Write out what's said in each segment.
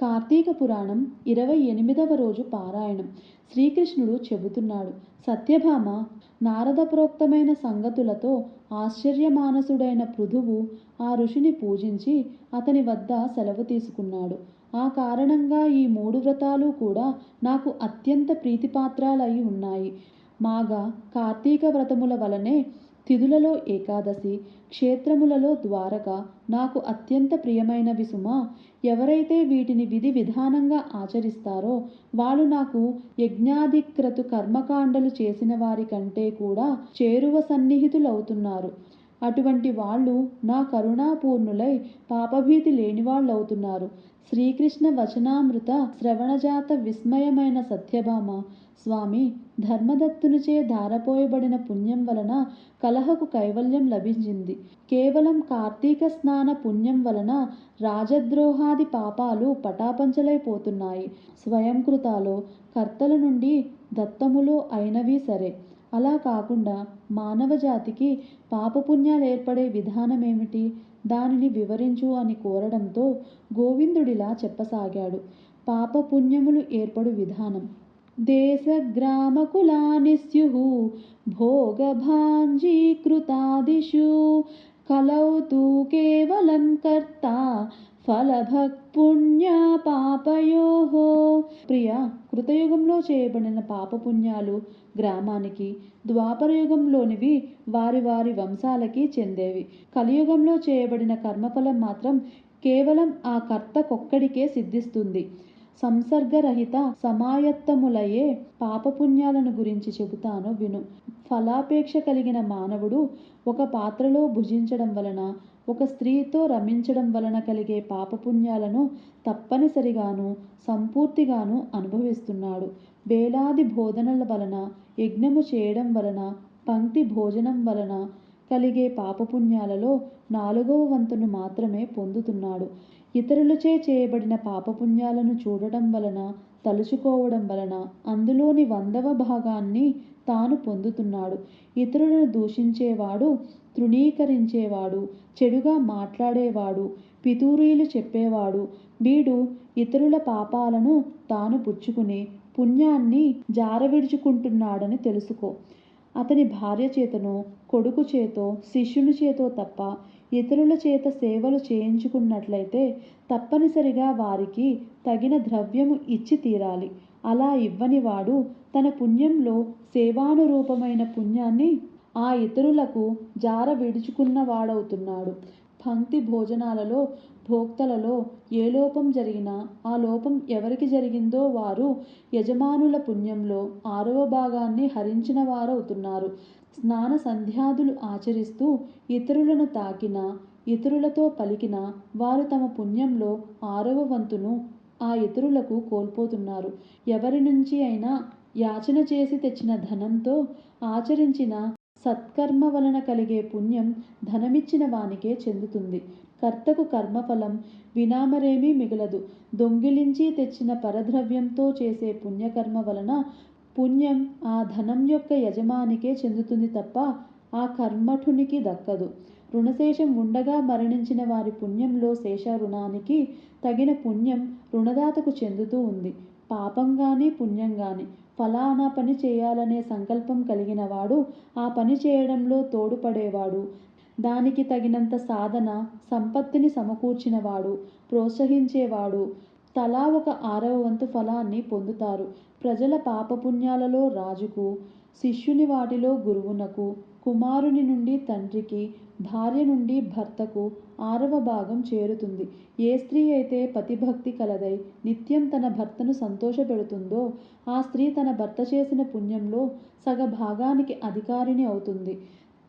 కార్తీక పురాణం ఇరవై ఎనిమిదవ రోజు పారాయణం. శ్రీకృష్ణుడు చెబుతున్నాడు సత్యభామ నారద ప్రోక్తమైన సంగతులతో ఆశ్చర్యమానసుడైన పృథువు ఆ ఋషిని పూజించి అతని వద్ద సెలవు తీసుకున్నాడు. ఆ కారణంగా ఈ మూడు వ్రతాలు కూడా నాకు అత్యంత ప్రీతిపాత్రాలై ఉన్నాయి. మాగా కార్తీక వ్రతముల వలనే తిథులలో ఏకాదశి క్షేత్రములలో ద్వారక నాకు అత్యంత ప్రియమైనవి సుమా. ఎవరైతే వీటిని విధి విధానంగా ఆచరిస్తారో వాళ్ళు నాకు యజ్ఞాధిక్రతు కర్మకాండలు చేసిన వారి కంటే కూడా చేరువ సన్నిహితులవుతున్నారు. అటువంటి వాళ్ళు నా కరుణాపూర్ణులై పాపభీతి లేనివాళ్ళవుతున్నారు. శ్రీకృష్ణ వచనామృత శ్రవణజాత విస్మయమైన సత్యభామ. స్వామి ధర్మదత్తునిచే ధారపోయబడిన పుణ్యం వలన కలహకు కైవల్యం లభించింది. కేవలం కార్తీక స్నాన పుణ్యం వలన రాజద్రోహాది పాపాలు పటాపంచలైపోతున్నాయి. స్వయంకృతాలో కర్తల నుండి దత్తములో అయినవి సరే. అలా కాకుండా మానవ జాతికి పాపపుణ్యాలు ఏర్పడే విధానమేమిటి? దానిని వివరించు అని కోరడంతో గోవిందుడిలా చెప్పసాగాడు. పాపపుణ్యములు ఏర్పడు విధానం. దేశగ్రామకులాని స్యుః భోగభాంజీకృతాదిషు కలౌ తు కేవలం కర్త ఫలభక్పుణ్య పాపయోహో ప్రియ కృతయుగంలో చేయబడిన పాపపుణ్యాలు గ్రామానికి ద్వాపరయుగంలోనివి వారి వారి వంశాలకి చెందేవి. కలియుగంలో చేయబడిన కర్మఫలం మాత్రం కేవలం ఆ కర్తకొక్కడికే సిద్ధిస్తుంది. సంసర్గరహిత సమాయత్తములయే పాపపుణ్యాలను గురించి చెబుతాను విను. ఫలాపేక్ష కలిగిన మానవుడు ఒక పాత్రలో భుజించడం వలన ఒక స్త్రీతో రమించడం వలన కలిగే పాపపుణ్యాలను తప్పనిసరిగాను సంపూర్తిగాను అనుభవిస్తున్నాడు. వేలాది బోధనల వలన యజ్ఞము చేయడం వలన పంక్తి భోజనం వలన కలిగే పాపపుణ్యాలలో నాలుగవ వంతును మాత్రమే పొందుతున్నాడు. ఇతరులచే చేయబడిన పాపపుణ్యాలను చూడటం వలన తలుచుకోవడం వలన అందులోని వందవ భాగాన్ని తాను పొందుతున్నాడు. ఇతరులను దూషించేవాడు తృణీకరించేవాడు చెడుగా మాట్లాడేవాడు పితూరీలు చెప్పేవాడు. వీడు ఇతరుల పాపాలను తాను పుచ్చుకుని పుణ్యాన్ని జారవిడుచుకుంటున్నాడని తెలుసుకో. అతని భార్య చేతనో కొడుకు చేతో శిష్యుని చేతో తప్ప ఇతరుల చేత సేవలు చేయించుకున్నట్లయితే తప్పనిసరిగా వారికి తగిన ద్రవ్యము ఇచ్చి తీరాలి. అలా ఇవ్వని వాడు తన పుణ్యంలో సేవానురూపమైన పుణ్యాన్ని ఆ ఇతరులకు జార విడుచుకున్నవాడవుతున్నాడు పంక్తి భోజనాలలో భోక్తలలో ఏ లోపం జరిగినా ఆ లోపం ఎవరికి జరిగిందో వారు యజమానుల పుణ్యంలో ఆరవ భాగాన్ని హరించిన వారవుతున్నారు. స్నాన సంధ్యాదులు ఆచరిస్తూ ఇతరులను తాకిన ఇతరులతో పలికిన వారు తమ పుణ్యంలో ఆరవ వంతును ఆ ఇతరులకు కోల్పోతున్నారు. ఎవరి నుంచి అయినా యాచన చేసి తెచ్చిన ధనంతో ఆచరించిన సత్కర్మ వలన కలిగే పుణ్యం ధనమిచ్చిన వానికే చెందుతుంది. కర్తకు కర్మఫలం వినామరేమీ మిగలదు. దొంగిలించి తెచ్చిన పరద్రవ్యంతో చేసే పుణ్యకర్మ వలన పుణ్యం ఆ ధనం యొక్క యజమానికే చెందుతుంది తప్ప ఆ కర్మఠునికి దక్కదు. రుణశేషం ఉండగా మరణించిన వారి పుణ్యంలో శేష రుణానికి తగిన పుణ్యం రుణదాతకు చెందుతూ ఉంది. పాపం కానీ పుణ్యం కానీ ఫలానా పని చేయాలనే సంకల్పం కలిగినవాడు ఆ పని చేయడంలో తోడ్పడేవాడు. దానికి తగినంత సాధన సంపత్తిని సమకూర్చినవాడు ప్రోత్సహించేవాడు. తలా ఒక ఆరవ వంతు ఫలాన్ని పొందుతారు. ప్రజల పాపపుణ్యాలలో రాజుకు శిష్యుని వాటిలో గురువునకు కుమారుని నుండి తండ్రికి భార్య నుండి భర్తకు ఆరవ భాగం చేరుతుంది. ఏ స్త్రీ అయితే పతిభక్తి కలదై నిత్యం తన భర్తను సంతోషపెడుతుందో ఆ స్త్రీ తన భర్త చేసిన పుణ్యంలో సగ భాగానికి అధికారిని అవుతుంది.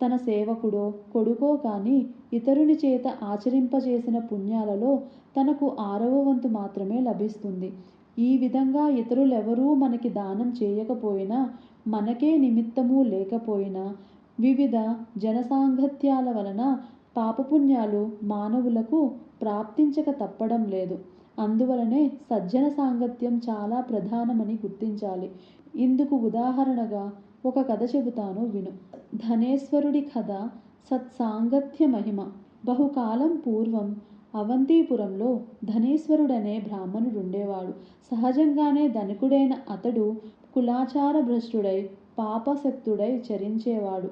తన సేవకుడో కొడుకో కానీ ఇతరుని చేత ఆచరింపజేసిన పుణ్యాలలో తనకు ఆరవ వంతు మాత్రమే లభిస్తుంది. ఈ విధంగా ఇతరులెవరూ మనకి దానం చేయకపోయినా మనకే నిమిత్తము లేకపోయినా వివిధ జనసాంగత్యాల వలన పాపపుణ్యాలు మానవులకు ప్రాప్తించక తప్పడం లేదు. అందువలనే సజ్జన సాంగత్యం చాలా ప్రధానమని గుర్తించాలి. ఇందుకు ఉదాహరణగా ఒక కథ చెబుతాను విను. ధనేశ్వరుడి కథ సత్సాంగత్య మహిమ. బహుకాలం పూర్వం అవంతీపురంలో ధనేశ్వరుడనే బ్రాహ్మణుడుండేవాడు. సహజంగానే ధనికుడైన అతడు కులాచార భ్రష్టుడై పాపసక్తుడై చరించేవాడు.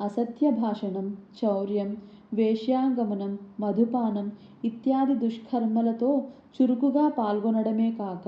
అసత్య భాషణం చౌర్యం వేశ్యాగమనం మధుపానం ఇత్యాది దుష్కర్మలతో చురుకుగా పాల్గొనడమే కాక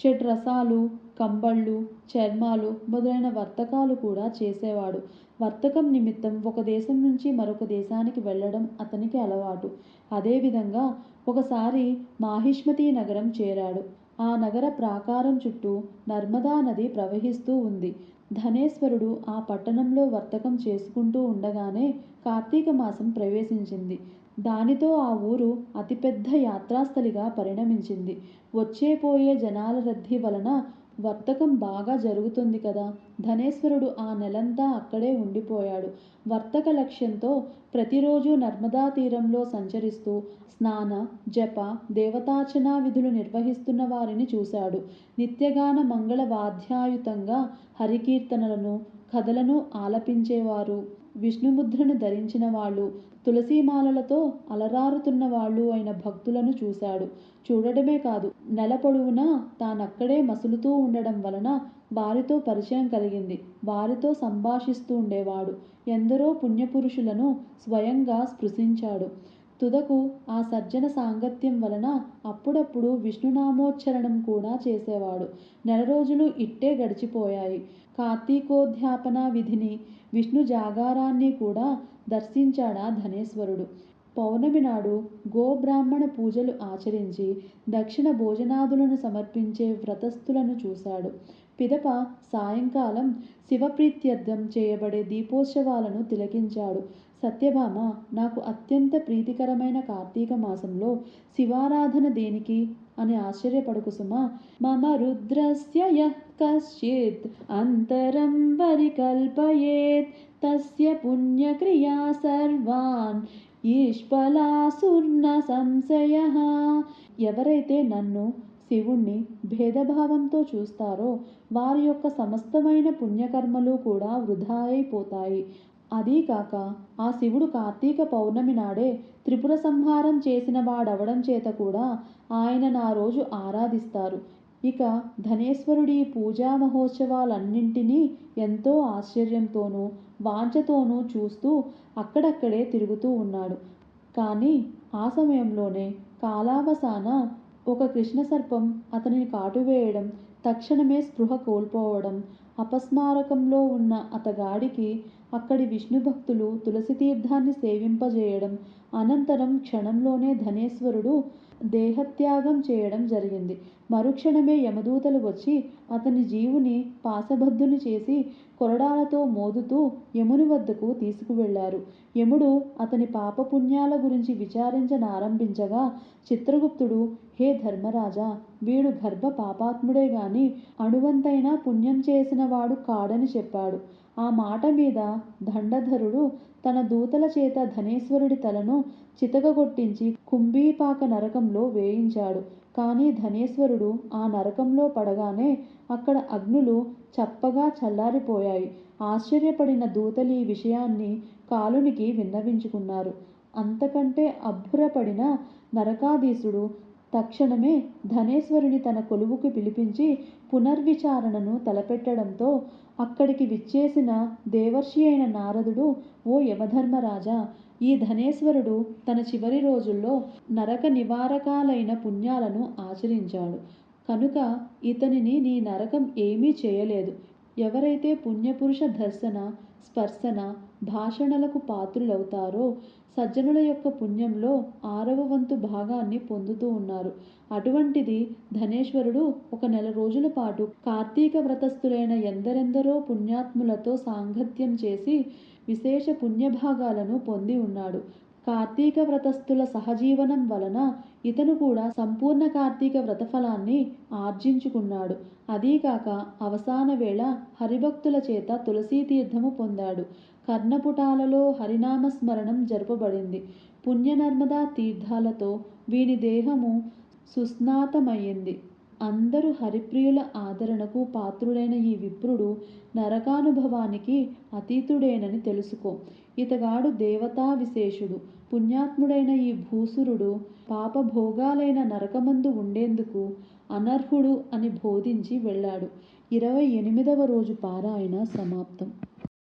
షడ్రసాలు కంబళ్ళు చర్మాలు మొదలైన వర్తకాలు కూడా చేసేవాడు. వర్తకం నిమిత్తం ఒక దేశం నుంచి మరొక దేశానికి వెళ్ళడం అతనికి అలవాటు. అదేవిధంగా ఒకసారి మాహిష్మతి నగరం చేరాడు. ఆ నగర ప్రాకారం చుట్టూ నర్మదా నది ప్రవహిస్తూ ఉంది. ధనేశ్వరుడు ఆ పట్టణంలో వర్తకం చేసుకుంటూ ఉండగానే కార్తీక మాసం ప్రవేశించింది. దానితో ఆ ఊరు అతిపెద్ద యాత్రాస్థలిగా పరిణమించింది. వచ్చే పోయే జనాల రద్దీ వలన వర్తకం బాగా జరుగుతుంది కదా? ధనేశ్వరుడు ఆ నెలంతా అక్కడే ఉండిపోయాడు. వర్తక లక్ష్యంతో ప్రతిరోజు నర్మదా తీరంలో సంచరిస్తూ స్నాన జప దేవతార్చనా విధులు నిర్వహిస్తున్న వారిని చూశాడు. నిత్యగాన మంగళ వాద్యాయుతంగా హరికీర్తనలను కథలను ఆలపించేవారు. విష్ణుముద్రను ధరించిన వాళ్ళు తులసీమాలలతో అలరారుతున్న వాళ్ళు అయిన భక్తులను చూశాడు. చూడడమే కాదు నెల పొడవునా తానక్కడే మసులుతూ ఉండడం వలన వారితో పరిచయం కలిగింది. వారితో సంభాషిస్తూ ఉండేవాడు. ఎందరో పుణ్యపురుషులను స్వయంగా స్పృశించాడు. తుదకు ఆ సజ్జన సాంగత్యం వలన అప్పుడప్పుడు విష్ణునామోచ్చరణం కూడా చేసేవాడు. నెల రోజులు ఇట్టే గడిచిపోయాయి. కార్తీకోధ్యాపన విధిని విష్ణు జాగారాన్ని కూడా దర్శించాడా ధనేశ్వరుడు. పౌర్ణమి నాడు గోబ్రాహ్మణ పూజలు ఆచరించి దక్షిణ భోజనాదులను సమర్పించే వ్రతస్థులను చూశాడు. పిదప సాయంకాలం శివప్రీత్యర్థం చేయబడే దీపోత్సవాలను తిలకించాడు. సత్యభామ నాకు అత్యంత ప్రీతికరమైన కార్తీక మాసంలో శివారాధన దేనికి? అని ఆశ్చర్యపడుకు సుమా మమ రుద్రస్య యః కశ్చిత్ అంతరం పరికల్పయేత్ తస్య పుణ్యక్రియా సర్వాన్ ఈశ్వలాసుర్ణ సంశయ. ఎవరైతే నన్ను శివుణ్ణి భేదభావంతో చూస్తారో వారి యొక్క సమస్తమైన పుణ్యకర్మలు కూడా వృధా అయిపోతాయి. అదీ కాక ఆ శివుడు కార్తీక పౌర్ణమి నాడే త్రిపుర సంహారం చేసిన వాడవడం చేత కూడా ఆయన నా రోజు ఆరాధిస్తారు. ఇక ధనేశ్వరుడి పూజా మహోత్సవాలన్నింటినీ ఎంతో ఆశ్చర్యంతోనూ వాంఛతోనూ చూస్తూ అక్కడక్కడే తిరుగుతూ ఉన్నాడు. కానీ ఆ సమయంలోనే కాలావసాన ఒక కృష్ణసర్పం అతనిని కాటువేయడం తక్షణమే స్పృహ కోల్పోవడం అపస్మారకంలో ఉన్న అతగాడికి అక్కడి విష్ణు భక్తులు తులసి తీర్థాన్ని సేవింపజేయడం అనంతరం క్షణంలోనే ధనేశ్వరుడు దేహత్యాగం చేయడం జరిగింది. మరుక్షణమే యమదూతలు వచ్చి అతని జీవుని పాశబద్ధుని చేసి కొరడాలతో మోదుతూ యముని వద్దకు తీసుకువెళ్ళారు యముడు అతని పాపపుణ్యాల గురించి విచారించనారంభించగా చిత్రగుప్తుడు హే ధర్మరాజా వీడు గర్భ పాపాత్ముడే గాని అణువంతైనా పుణ్యం చేసిన వాడు కాడని చెప్పాడు. ఆ మాట మీద దండధరుడు తన దూతల చేత ధనేశ్వరుడి తలను చితకగొట్టించి కుంభీపాక నరకంలో వేయించాడు. కానీ ధనేశ్వరుడు ఆ నరకంలో పడగానే అక్కడ అగ్నులు చప్పగా చల్లారిపోయాయి. ఆశ్చర్యపడిన దూతలు ఈ విషయాన్ని కాలునికి విన్నవించుకున్నారు. అంతకంటే అబ్బురపడిన నరకాధీశుడు తక్షణమే ధనేశ్వరుని తన కొలువుకి పిలిపించి పునర్విచారణను తలపెట్టడంతో అక్కడికి విచ్చేసిన దేవర్షి అయిన నారదుడు ఓ యమధర్మరాజా ఈ ధనేశ్వరుడు తన చివరి రోజుల్లో నరక నివారకాలైన పుణ్యాలను ఆచరించాడు. కనుక ఇతనిని నీ నరకం ఏమీ చేయలేదు. ఎవరైతే పుణ్యపురుష దర్శన స్పర్శన భాషణలకు పాత్రులవుతారో సజ్జనుల యొక్క పుణ్యంలో ఆరవ వంతు భాగాన్ని పొందుతూ ఉన్నారు. అటువంటిది ధనేశ్వరుడు ఒక నెల రోజుల పాటు కార్తీక వ్రతస్థులైన ఎందరెందరో పుణ్యాత్ములతో సాంగత్యం చేసి విశేష పుణ్యభాగాలను పొంది ఉన్నాడు. కార్తీక వ్రతస్థుల సహజీవనం వలన ఇతను కూడా సంపూర్ణ కార్తీక వ్రతఫలాన్ని ఆర్జించుకున్నాడు. అదీకాక అవసాన వేళ హరిభక్తుల చేత తులసీ తీర్థము పొందాడు. కర్ణపుటాలలో హరినామస్మరణం జరుపబడింది. పుణ్యనర్మదా తీర్థాలతో వీని దేహము సుస్నాతమయ్యింది. అందరూ హరిప్రియుల ఆదరణకు పాత్రుడైన ఈ విప్రుడు నరకానుభవానికి అతీతుడేనని తెలుసుకో. ఇతగాడు దేవతా విశేషుడు. పుణ్యాత్ముడైన ఈ భూసురుడు పాపభోగాలైన నరకమందు ఉండేందుకు అనర్హుడు అని బోధించి వెళ్ళాడు. ఇరవై ఎనిమిదవ రోజు పారాయణ సమాప్తం.